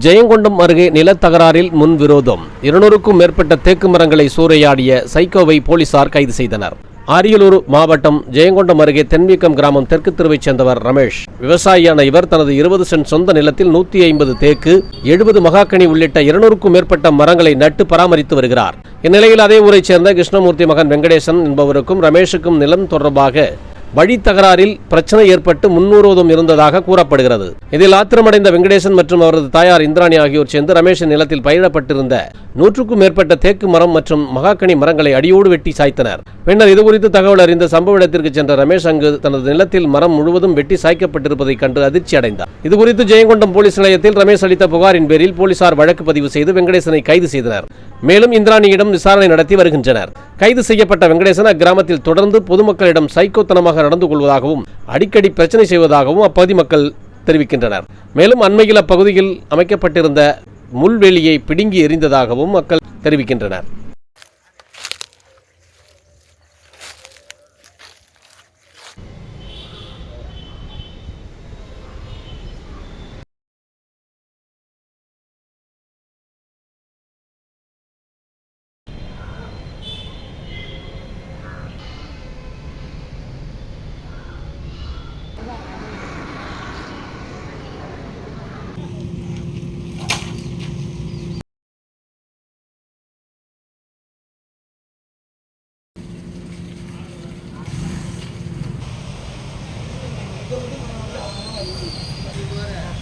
ஜெயங்கொண்டம் அருகே நிலத்தகராறில் முன் விரோதம். இருநூறுக்கும் மேற்பட்ட தேக்கு மரங்களை சூறையாடிய சைக்கோவை போலீசார் கைது செய்தனர். அரியலூர் மாவட்டம் ஜெயங்கொண்டம் அருகே தென்வீக்கம் கிராமம் தெற்கு தெருவைச் சேர்ந்தவர் ரமேஷ். விவசாயியான இவர் தனது இருபது சென்ட் சொந்த நிலத்தில் நூத்தி ஐம்பது தேக்கு எழுபது மகாக்கனி உள்ளிட்ட இருநூறுக்கும் மேற்பட்ட மரங்களை நட்டு பராமரித்து வருகிறார். இந்நிலையில் அதே ஊரைச் சேர்ந்த கிருஷ்ணமூர்த்தி மகன் வெங்கடேசன் என்பவருக்கும் ரமேஷுக்கும் நிலம் தொடர்பாக வழி தகராறில் பிரச்சனை ஏற்பட்டு முன்னூறுவதும் இருந்ததாக கூறப்படுகிறது. இதில் ஆத்திரமடைந்த வெங்கடேசன் மற்றும் அவரது தாயார் இந்திராணி ஆகியோர் சேர்ந்து ரமேஷின் நிலத்தில் பயிரிடப்பட்டிருந்த நூற்றுக்கும் மேற்பட்ட தேக்கு மரம் மற்றும் மகாக்கனி மரங்களை அடியோடு வெட்டி சாய்த்தனர். பின்னர் இதுகுறித்து தகவல் அறிந்த சம்பவ இடத்திற்கு சென்ற ரமேஷ் அங்கு தனது நிலத்தில் மரம் முழுவதும் வெட்டி சாய்க்கப்பட்டிருப்பதைக் கண்டு அதிர்ச்சி அடைந்தார். இதுகுறித்து ஜெயங்கொண்டம் போலீஸ் நிலையத்தில் ரமேஷ் அளித்த புகாரின் பேரில் போலீசார் வழக்கு பதிவு செய்து வெங்கடேசனை கைது செய்தனர். மேலும் இந்திராணியிடம் விசாரணை நடத்தி வருகின்றனர். கைது செய்யப்பட்ட வெங்கடேசன் அக்கிராமத்தில் தொடர்ந்து பொதுமக்களிடம் சைக்கோத்தனமாக நடந்து கொள்வதாகவும் அடிக்கடி பிரச்சனை செய்வதாகவும் அப்பகுதி மக்கள் தெரிவிக்கின்றனர். மேலும் அண்மையில் அப்பகுதியில் அமைக்கப்பட்டிருந்த முள்வெளியை பிடுங்கி எறிந்ததாகவும் மக்கள் தெரிவிக்கின்றனர். Agora é.